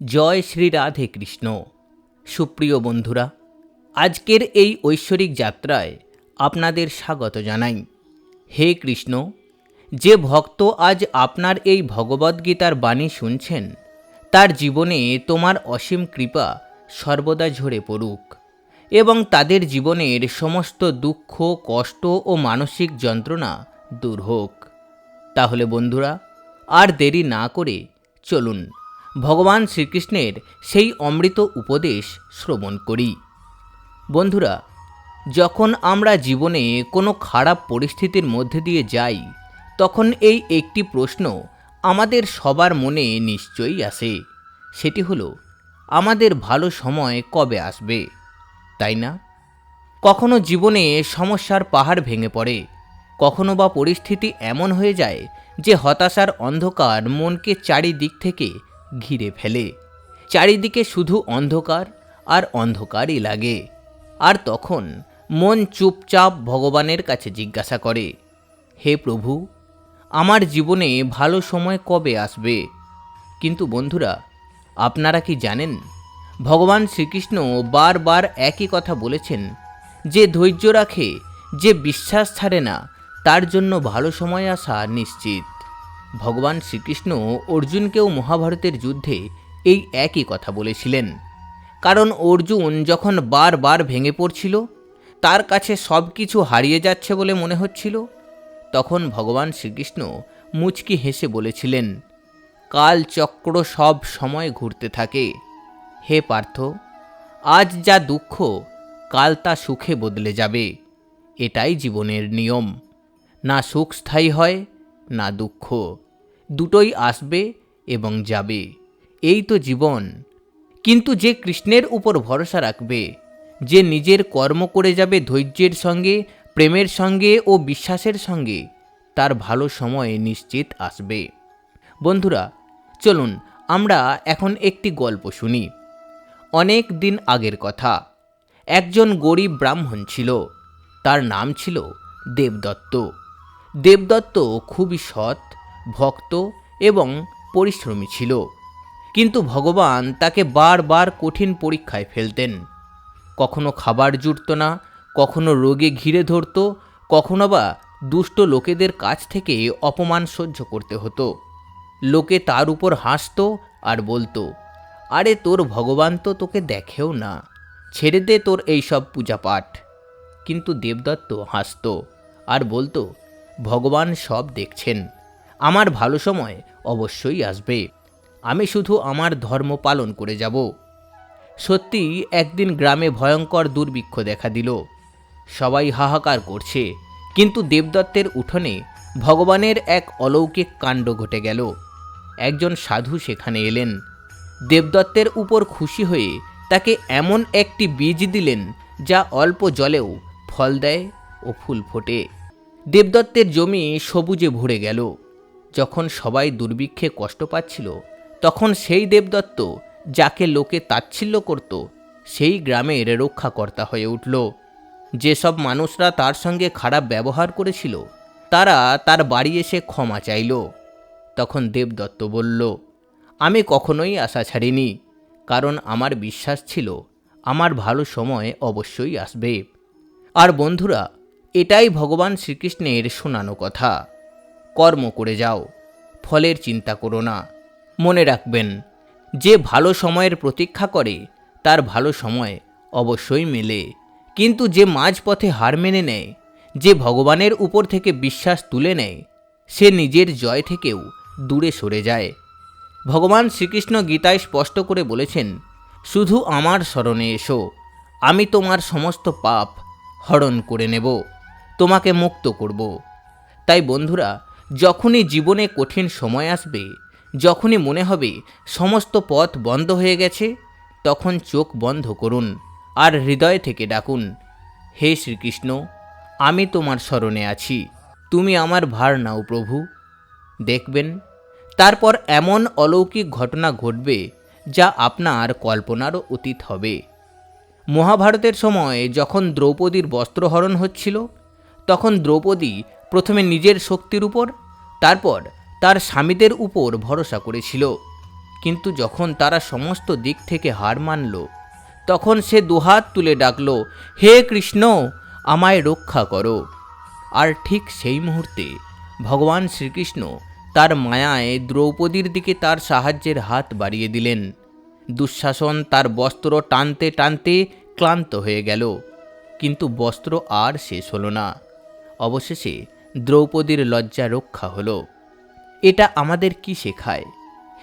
জয় শ্রী রাধে কৃষ্ণ। সুপ্রিয় বন্ধুরা, আজকের এই ঐশ্বরিক যাত্রায় আপনাদের স্বাগত জানাই। হে কৃষ্ণ, যে ভক্ত আজ আপনার এই ভগবদ্গীতার বাণী শুনছেন, তার জীবনে তোমার অসীম কৃপা সর্বদা ঝরে পড়ুক এবং তাদের জীবনের সমস্ত দুঃখ, কষ্ট ও মানসিক যন্ত্রণা দূর হোক। তাহলে বন্ধুরা, আর দেরি না করে চলুন ভগবান শ্রীকৃষ্ণের সেই অমৃত উপদেশ শ্রবণ করি। বন্ধুরা, যখন আমরা জীবনে কোনো খারাপ পরিস্থিতির মধ্যে দিয়ে যাই, তখন এই একটি প্রশ্ন আমাদের সবার মনে নিশ্চয়ই আসে। সেটি হলো, আমাদের ভালো সময় কবে আসবে? তাই না? কখনো জীবনে সমস্যার পাহাড় ভেঙে পড়ে, কখনো বা পরিস্থিতি এমন হয়ে যায় যে হতাশার অন্ধকার মনকে চারিদিক থেকে ঘিরে ফেলে। চারিদিকে শুধু অন্ধকার আর অন্ধকারই লাগে। আর তখন মন চুপচাপ ভগবানের কাছে জিজ্ঞাসা করে, হে প্রভু, আমার জীবনে ভালো সময় কবে আসবে? কিন্তু বন্ধুরা, আপনারা কি জানেন, ভগবান শ্রীকৃষ্ণ বারবার একই কথা বলেছেন, যে ধৈর্য রাখে, যে বিশ্বাস ছাড়ে না, তার জন্য ভালো সময় আসা নিশ্চিত। ভগবান শ্রীকৃষ্ণ অর্জুনকেও মহাভারতের যুদ্ধে এই একই কথা বলেছিলেন। কারণ অর্জুন যখন বারবার ভেঙে পড়ছিল, তার কাছে সব কিছু হারিয়ে যাচ্ছে বলে মনে হচ্ছিল, তখন ভগবান শ্রীকৃষ্ণ মুচকি হেসে বলেছিলেন, কাল চক্র সব সময় ঘুরতে থাকে। হে পার্থ, আজ যা দুঃখ, কাল তা সুখে বদলে যাবে। এটাই জীবনের নিয়ম। না সুখ স্থায়ী হয়, না দুঃখ। দুটোই আসবে এবং যাবে। এই তো জীবন। কিন্তু যে কৃষ্ণের উপর ভরসা রাখবে, যে নিজের কর্ম করে যাবে ধৈর্যের সঙ্গে, প্রেমের সঙ্গে ও বিশ্বাসের সঙ্গে, তার ভালো সময় নিশ্চিত আসবে। বন্ধুরা, চলুন আমরা এখন একটি গল্প শুনি। অনেক দিন আগের কথা। একজন গরিব ব্রাহ্মণ ছিল। তার নাম ছিল দেবদত্ত। দেবদত্ত খুবই সৎ ভক্ত এবং পরিশ্রমী ছিল। কিন্তু ভগবান তাকে বারবার কঠিন পরীক্ষায় ফেলতেন। কখনো খাবার জুটত না, কখনো রোগে ঘিরে ধরত, কখনো বা দুষ্ট লোকেদের কাছ থেকে অপমান সহ্য করতে হতো। লোকে তার উপর হাসত আর বলতো, আরে তোর ভগবান তো তোকে দেখেও না, ছেড়ে দে তোর এই এইসব পূজাপাঠ। কিন্তু দেবদত্ত হাসত আর বলতো, ভগবান সব দেখছেন। আমার ভালো সময় অবশ্যই আসবে। আমি শুধু আমার ধর্ম পালন করে যাব। সত্যি একদিন গ্রামে ভয়ঙ্কর দুর্ভিক্ষ দেখা দিল। সবাই হাহাকার করছে, কিন্তু দেবদত্তের উঠোনে ভগবানের এক অলৌকিক কাণ্ড ঘটে গেল। একজন সাধু সেখানে এলেন। দেবদত্তের উপর খুশি হয়ে তাকে এমন একটি বীজ দিলেন যা অল্প জলেও ফল দেয় ও ফুল ফোটে। দেবদত্তের জমি সবুজে ভরে গেল। যখন সবাই দুর্ভিক্ষে কষ্ট পাচ্ছিল, তখন সেই দেবদত্ত যাকে লোকে তাচ্ছিল্য করত, সেই গ্রামের রক্ষাকর্তা হয়ে উঠল। যেসব মানুষরা তার সঙ্গে খারাপ ব্যবহার করেছিল, তারা তার বাড়ি এসে ক্ষমা চাইল। তখন দেবদত্ত বলল, আমি কখনোই আশা ছাড়িনি, কারণ আমার বিশ্বাস ছিল আমার ভালো সময় অবশ্যই আসবে। আর বন্ধুরা, এটাই ভগবান শ্রীকৃষ্ণের শোনানো কথা। কর্ম করে যাও, ফলের চিন্তা করো না। মনে রাখবেন, যে ভালো সময়ের প্রতীক্ষা করে, তার ভালো সময় অবশ্যই মেলে। কিন্তু যে মাঝপথে হার মেনে নেয়, যে ভগবানের উপর থেকে বিশ্বাস তুলে নেয়, সে নিজের জয় থেকেও দূরে সরে যায়। ভগবান শ্রীকৃষ্ণ গীতায় স্পষ্ট করে বলেছেন, শুধু আমার স্মরণে এসো, আমি তোমার সমস্ত পাপ হরণ করে নেব, তোমাকে মুক্ত করব। তাই বন্ধুরা যখনই জীবনে কঠিন সময় আসবে, যখনই মনে হবে সমস্ত পথ বন্ধ হয়ে গেছে, তখন চোখ বন্ধ করুন আর হৃদয় থেকে ডাকুন, হে শ্রীকৃষ্ণ, আমি তোমার স্মরণে আছি। তুমি আমার ভার নাও প্রভু। দেখবেন, তারপর এমন অলৌকিক ঘটনা ঘটবে যা আপনার কল্পনারও অতীত হবে। মহাভারতের সময় যখন দ্রৌপদীর বস্ত্রহরণ হচ্ছিল, তখন দ্রৌপদী প্রথমে নিজের শক্তির উপর, তারপর তার স্বামীদের উপর ভরসা করেছিল। কিন্তু যখন তারা সমস্ত দিক থেকে হার মানল, তখন সে দুহাত তুলে ডাকল, হে কৃষ্ণ, আমায় রক্ষা করো। আর ঠিক সেই মুহূর্তে ভগবান শ্রীকৃষ্ণ তার মায়ায় দ্রৌপদীর দিকে তার সাহায্যের হাত বাড়িয়ে দিলেন। দুঃশাসন তার বস্ত্র টানতে টানতে ক্লান্ত হয়ে গেল। কিন্তু বস্ত্র আর শেষ হলো না। অবশেষে দ্রৌপদীর লজ্জা রক্ষা হলো। এটা আমাদের কি শেখায়?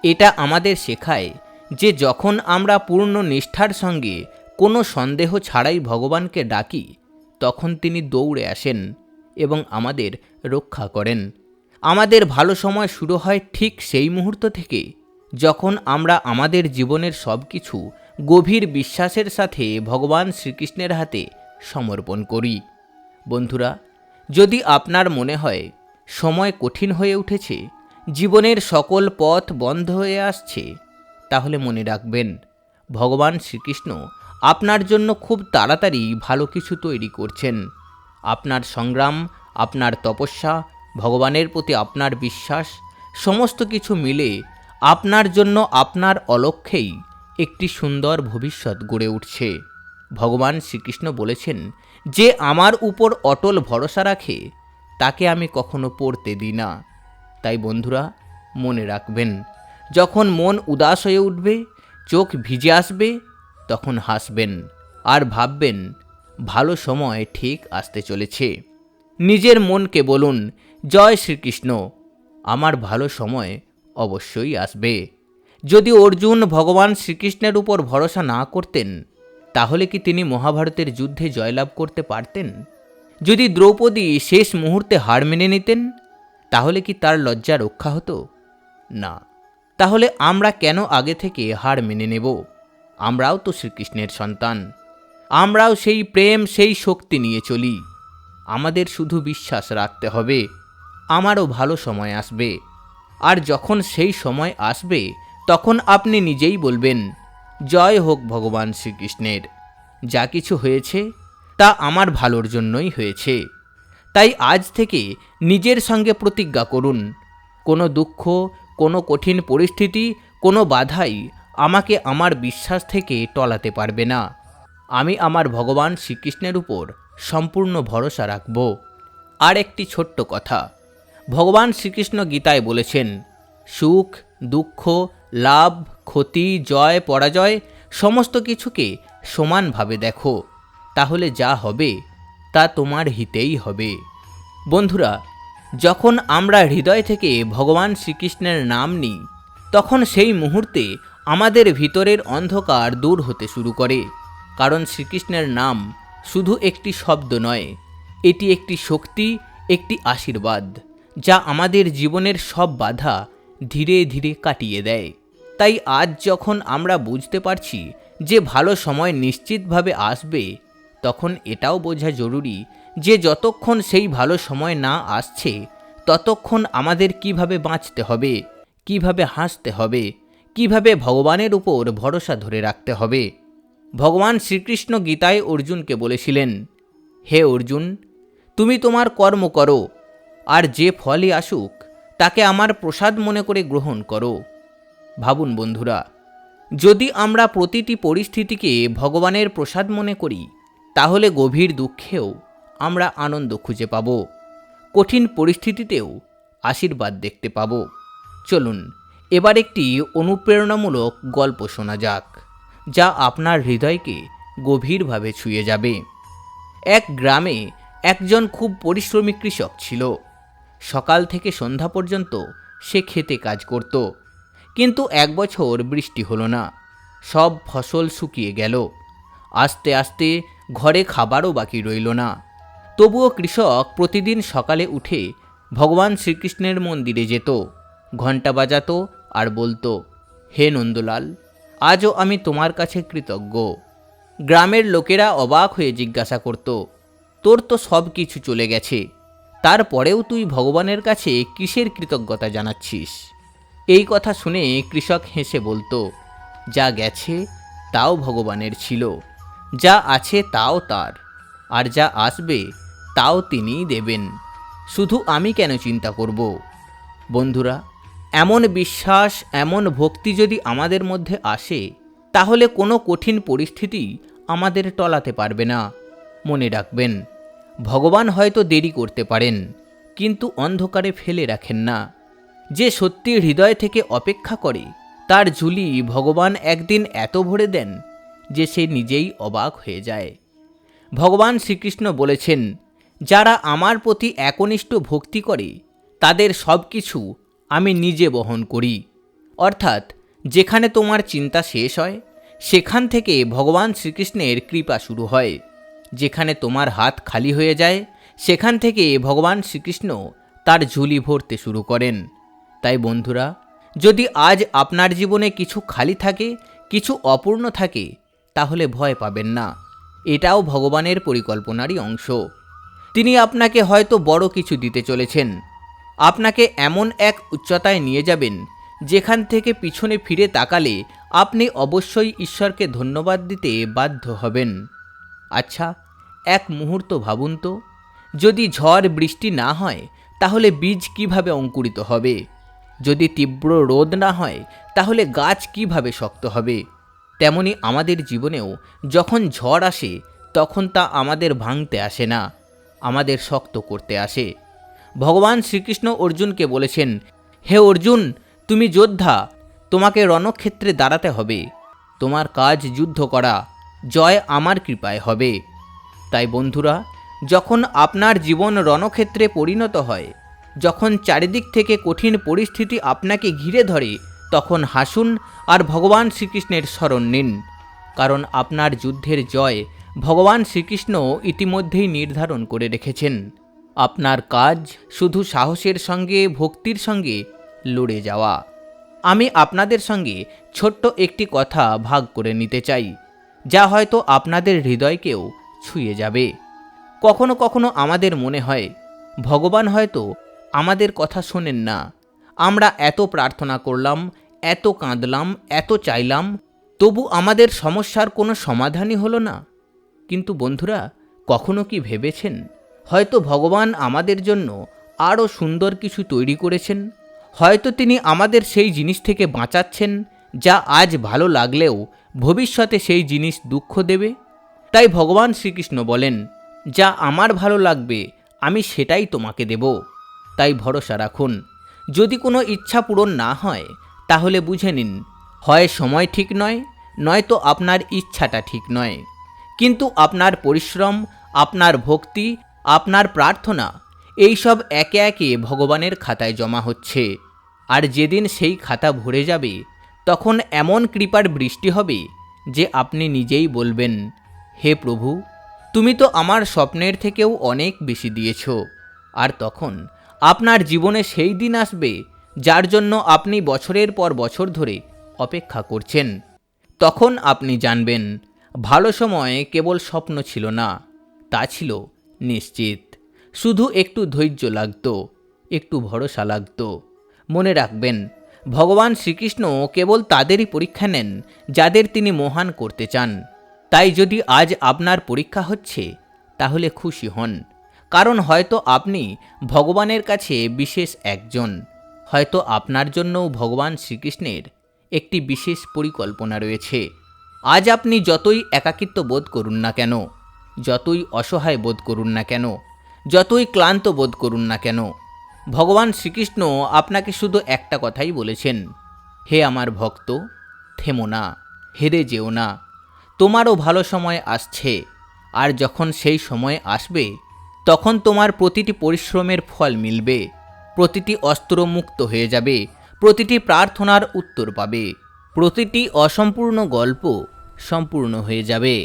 এটা আমাদের শেখায় যে যখন আমরা পূর্ণ নিষ্ঠার সঙ্গে কোনো সন্দেহ ছাড়াই ভগবানকে ডাকি, তখন তিনি দৌড়ে আসেন এবং আমাদের রক্ষা করেন। আমাদের ভালো সময় শুরু হয় ঠিক সেই মুহূর্ত থেকে যখন আমরা আমাদের জীবনের সব কিছু গভীর বিশ্বাসের সাথে ভগবান শ্রীকৃষ্ণের হাতে সমর্পণ করি। বন্ধুরা যদি আপনার মনে হয় সময় কঠিন হয়ে উঠেছে, জীবনের সকল পথ বন্ধ হয়ে আসছে, তাহলে মনে রাখবেন, ভগবান শ্রীকৃষ্ণ আপনার জন্য খুব তাড়াতাড়ি ভালো কিছু তৈরি করছেন। আপনার সংগ্রাম, আপনার তপস্যা, ভগবানের প্রতি আপনার বিশ্বাস, সমস্ত কিছু মিলে আপনার জন্য আপনার অলক্ষ্যেই একটি সুন্দর ভবিষ্যৎ গড়ে উঠছে। ভগবান শ্রীকৃষ্ণ বলেছেন যে আমার উপর অটল ভরসা রাখে, তাকে আমি কখনো পড়তে দিই না। তাই বন্ধুরা, মনে রাখবেন, যখন মন উদাস হয়ে উঠবে, চোখ ভিজে আসবে, তখন হাসবেন আর ভাববেন, ভালো সময় ঠিক আসতে চলেছে। নিজের মনকে বলুন, জয় শ্রীকৃষ্ণ, আমার ভালো সময় অবশ্যই আসবে। যদি অর্জুন ভগবান শ্রীকৃষ্ণের উপর ভরসা না করতেন তাহলে কি তিনি মহাভারতের যুদ্ধে জয়লাভ করতে পারতেন? যদি দ্রৌপদী শেষ মুহূর্তে হার মেনে নিতেন, তাহলে কি তার লজ্জা রক্ষা হতো? না। তাহলে আমরা কেন আগে থেকে হার মেনে নেব? আমরাও তো শ্রীকৃষ্ণের সন্তান। আমরাও সেই প্রেম, সেই শক্তি নিয়ে চলি। আমাদের শুধু বিশ্বাস রাখতে হবে। আমারও ভালো সময় আসবে। আর যখন সেই সময় আসবে, তখন আপনি নিজেই বলবেন জয় হোক ভগবান শ্রীকৃষ্ণের। যা কিছু হয়েছে, তা আমার ভালোর জন্যই হয়েছে। তাই আজ থেকে নিজের সঙ্গে প্রতিজ্ঞা করুন। কোনো দুঃখ, কোনো কঠিন পরিস্থিতি, কোনো বাধাই আমাকে আমার বিশ্বাস থেকে টলাতে পারবে না। আমি আমার ভগবান শ্রীকৃষ্ণের উপর সম্পূর্ণ ভরসা রাখব। আর একটি ছোট্ট কথা, ভগবান শ্রীকৃষ্ণ গীতায় বলেছেন, সুখ, দুঃখ, লাভ ক্ষতি, জয়, পরাজয়, সমস্ত কিছুকে সমানভাবে দেখো। তাহলে যা হবে, তা তোমার হিতেই হবে। বন্ধুরা, যখন আমরা হৃদয় থেকে ভগবান শ্রীকৃষ্ণের নাম নিই, তখন সেই মুহূর্তে আমাদের ভিতরের অন্ধকার দূর হতে শুরু করে। কারণ শ্রীকৃষ্ণের নাম শুধু একটি শব্দ নয়, এটি একটি শক্তি, একটি আশীর্বাদ, যা আমাদের জীবনের সব বাধা ধীরে ধীরে কাটিয়ে দেয়। তাই আজ যখন আমরা বুঝতে পারছি যে ভালো সময় নিশ্চিতভাবে আসবে, তখন এটাও বোঝা জরুরি যে যতক্ষণ সেই ভালো সময় না আসছে, ততক্ষণ আমাদের কীভাবে বাঁচতে হবে, কীভাবে হাসতে হবে, কীভাবে ভগবানের উপর ভরসা ধরে রাখতে হবে। ভগবান শ্রীকৃষ্ণ গীতায় অর্জুনকে বলেছিলেন, হে অর্জুন, তুমি তোমার কর্ম করো, আর যে ফলই আসুক, তাকে আমার প্রসাদ মনে করে গ্রহণ করো। ভাবুন বন্ধুরা, যদি আমরা প্রতিটি পরিস্থিতিকে ভগবানের প্রসাদ মনে করি, তাহলে গভীর দুঃখেও আমরা আনন্দ খুঁজে পাব, কঠিন পরিস্থিতিতেও আশীর্বাদ দেখতে পাব। চলুন, এবার একটি অনুপ্রেরণামূলক গল্প শোনা যাক, যা আপনার হৃদয়কে গভীরভাবে ছুঁয়ে যাবে। এক গ্রামে একজন খুব পরিশ্রমী কৃষক ছিল। সকাল থেকে সন্ধ্যা পর্যন্ত সে খেতে কাজ করত। কিন্তু এক বছর বৃষ্টি হলো না। সব ফসল শুকিয়ে গেল। আস্তে আস্তে ঘরে খাবারও বাকি রইল না। তবুও কৃষক প্রতিদিন সকালে উঠে ভগবান শ্রীকৃষ্ণের মন্দিরে যেত। ঘণ্টা বাজাতো আর বলতো, হে নন্দলাল, আজও আমি তোমার কাছে কৃতজ্ঞ। গ্রামের লোকেরা অবাক হয়ে জিজ্ঞাসা করত, তোর তো সব কিছু চলে গেছে, তারপরেও তুই ভগবানের কাছে কিসের কৃতজ্ঞতা জানাচ্ছিস? এই কথা শুনে কৃষক হেসে বলতো, যা গেছে, তাও ভগবানের ছিল। যা আছে, তাও তার। আর যা আসবে, তাও তিনিই দেবেন। শুধু আমি কেন চিন্তা করব? বন্ধুরা, এমন বিশ্বাস, এমন ভক্তি যদি আমাদের মধ্যে আসে, তাহলে কোনো কঠিন পরিস্থিতি আমাদের টলাতে পারবে না। মনে রাখবেন, ভগবান হয়তো দেরি করতে পারেন, কিন্তু অন্ধকারে ফেলে রাখেন না। যে সত্যি হৃদয় থেকে অপেক্ষা করে, তার ঝুলি ভগবান একদিন এত ভরে দেন যে সে নিজেই অবাক হয়ে যায়। ভগবান শ্রীকৃষ্ণ বলেছেন, যারা আমার প্রতি একনিষ্ঠ ভক্তি করে, তাদের সব কিছু আমি নিজে বহন করি। অর্থাৎ, যেখানে তোমার চিন্তা শেষ হয়, সেখান থেকে ভগবান শ্রীকৃষ্ণের কৃপা শুরু হয়। যেখানে তোমার হাত খালি হয়ে যায়, সেখান থেকে ভগবান শ্রীকৃষ্ণ তার ঝুলি ভরতে শুরু করেন। তাই বন্ধুরা, যদি আজ আপনার জীবনে কিছু খালি থাকে, কিছু অপূর্ণ থাকে, তাহলে ভয় পাবেন না। এটাও ভগবানের পরিকল্পনারই অংশ। তিনি আপনাকে হয়তো বড় কিছু দিতে চলেছেন। আপনাকে এমন এক উচ্চতায় নিয়ে যাবেন, যেখান থেকে পিছনে ফিরে তাকালে আপনি অবশ্যই ঈশ্বরকে ধন্যবাদ দিতে বাধ্য হবেন। আচ্ছা এক মুহূর্ত ভাবুন তো। যদি ঝড় বৃষ্টি না হয়, তাহলে বীজ কীভাবে অঙ্কুরিত হবে? যদি তীব্র রোদ না হয়, তাহলে গাছ কীভাবে শক্ত হবে? তেমনি আমাদের জীবনেও যখন ঝড় আসে, তখন তা আমাদের ভাঙতে আসে না, আমাদের শক্ত করতে আসে। ভগবান শ্রীকৃষ্ণ অর্জুনকে বলেছেন, হে অর্জুন, তুমি যোদ্ধা, তোমাকে রণক্ষেত্রে দাঁড়াতে হবে, তোমার কাজ যুদ্ধ করা, জয় আমার কৃপায় হবে। তাই বন্ধুরা, যখন আপনার জীবন রণক্ষেত্রে পরিণত হয় যখন চারিদিক থেকে কঠিন পরিস্থিতি আপনাকে ঘিরে ধরে, তখন হাসুন আর ভগবান শ্রীকৃষ্ণের স্মরণ নিন। কারণ আপনার যুদ্ধের জয় ভগবান শ্রীকৃষ্ণ ইতিমধ্যেই নির্ধারণ করে রেখেছেন। আপনার কাজ শুধু সাহসের সঙ্গে, ভক্তির সঙ্গে লড়ে যাওয়া। আমি আপনাদের সঙ্গে ছোট্ট একটি কথা ভাগ করে নিতে চাই, যা হয়তো আপনাদের হৃদয়কেও ছুঁয়ে যাবে। কখনো কখনো আমাদের মনে হয়, ভগবান হয়তো আমাদের কথা শোনেন না। আমরা এত প্রার্থনা করলাম, এত কাঁদলাম, এত চাইলাম, তবু আমাদের সমস্যার কোনো সমাধানই হলো না। কিন্তু বন্ধুরা, কখনো কি ভেবেছেন? হয়তো ভগবান আমাদের জন্য আরও সুন্দর কিছু তৈরি করেছেন। হয়তো তিনি আমাদের সেই জিনিস থেকে বাঁচাচ্ছেন, যা আজ ভালো লাগলেও ভবিষ্যতে সেই জিনিস দুঃখ দেবে। তাই ভগবান শ্রীকৃষ্ণ বলেন, যা আমার ভালো লাগবে, আমি সেটাই তোমাকে দেব। তাই ভরসা রাখুন। যদি কোনো ইচ্ছা পূরণ না হয়, তাহলে বুঝে নিন, হয় সময় ঠিক নয় নয়তো আপনার ইচ্ছাটা ঠিক নয়। কিন্তু আপনার পরিশ্রম, আপনার ভক্তি, আপনার প্রার্থনা এইসব একে একে ভগবানের খাতায় জমা হচ্ছে। আর যেদিন সেই খাতা ভরে যাবে, তখন এমন কৃপার বৃষ্টি হবে যে আপনি নিজেই বলবেন, হে প্রভু, তুমি তো আমার স্বপ্নের থেকেও অনেক বেশি দিয়েছ। আর তখন আপনার জীবনে সেই দিন আসবে যার জন্য আপনি বছরের পর বছর ধরে অপেক্ষা করছেন। তখন আপনি জানবেন, ভালো সময় কেবল স্বপ্ন ছিল না, তা ছিল নিশ্চিত। শুধু একটু ধৈর্য লাগত, একটু ভরসা লাগতো। মনে রাখবেন, ভগবান শ্রীকৃষ্ণ কেবল তাদেরই পরীক্ষা নেন, যাদের তিনি মহান করতে চান। তাই যদি আজ আপনার পরীক্ষা হচ্ছে, তাহলে খুশি হন। কারণ হয়তো আপনি ভগবানের কাছে বিশেষ একজন। হয়তো আপনার জন্যও ভগবান শ্রীকৃষ্ণের একটি বিশেষ পরিকল্পনা রয়েছে। আজ আপনি যতই একাকিত্ব বোধ করুন না কেন, যতই অসহায় বোধ করুন না কেন, যতই ক্লান্ত বোধ করুন না কেন, ভগবান শ্রীকৃষ্ণ আপনাকে শুধু একটা কথাই বলেছেন, হে আমার ভক্ত, থেমো না, হেরে যেও না। তোমারও ভালো সময় আসছে, আর যখন সেই সময় আসবে তখন তোমার প্রতিটি পরিশ্রমের ফল মিলবে, প্রতিটি অস্ত্র মুক্ত হয়ে যাবে, প্রতিটি প্রার্থনার উত্তর পাবে, প্রতিটি অসম্পূর্ণ গল্প সম্পূর্ণ হয়ে যাবে।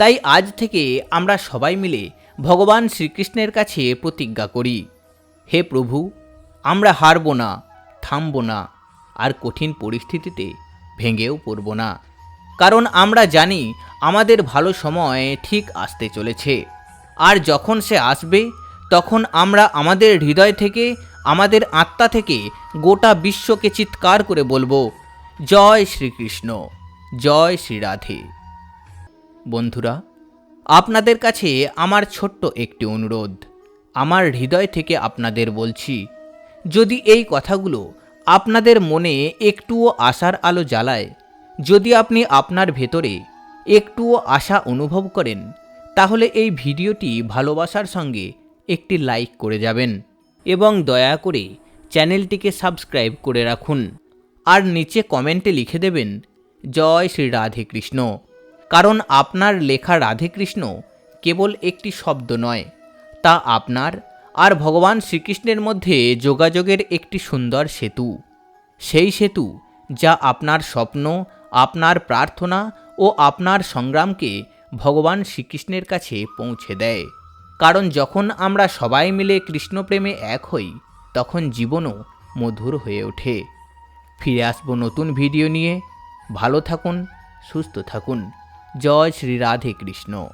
তাই আজ থেকে আমরা সবাই মিলে ভগবান শ্রীকৃষ্ণের কাছে প্রতিজ্ঞা করি, হে প্রভু, আমরা হারব না, থামব না, আর কঠিন পরিস্থিতিতে ভেঙেও পড়ব না, কারণ আমরা জানি আমাদের ভালো সময় ঠিক আসতে চলেছে। আর যখন সে আসবে, তখন আমরা আমাদের হৃদয় থেকে, আমাদের আত্মা থেকে গোটা বিশ্বকে চিৎকার করে বলব, জয় শ্রীকৃষ্ণ, জয় শ্রীরাধে। বন্ধুরা, আপনাদের কাছে আমার ছোট্ট একটি অনুরোধ। আমার হৃদয় থেকে আপনাদের বলছি, যদি এই কথাগুলো আপনাদের মনে একটুও আশার আলো জ্বালায়, যদি আপনি আপনার ভেতরে একটুও আশা অনুভব করেন তাহলে এই ভিডিওটি ভালোবাসার সঙ্গে একটি লাইক করে যাবেন এবং দয়া করে চ্যানেলটিকে সাবস্ক্রাইব করে রাখুন। আর নিচে কমেন্টে লিখে দেবেন, জয় শ্রী রাধে কৃষ্ণ। কারণ আপনার লেখা রাধে কৃষ্ণ কেবল একটি শব্দ নয়, তা আপনার আর ভগবান শ্রীকৃষ্ণের মধ্যে যোগাযোগের একটি সুন্দর সেতু। সেই সেতু যা আপনার স্বপ্ন, আপনার প্রার্থনা ও আপনার সংগ্রামকে ভগবান শ্রীকৃষ্ণের কাছে পৌঁছে দেয়। কারণ যখন আমরা সবাই মিলে কৃষ্ণপ্রেমে এক হই, তখন জীবনও মধুর হয়ে ওঠে। ফিরে আসব নতুন ভিডিও নিয়ে। ভালো থাকুন, সুস্থ থাকুন। জয় শ্রী রাধে কৃষ্ণ।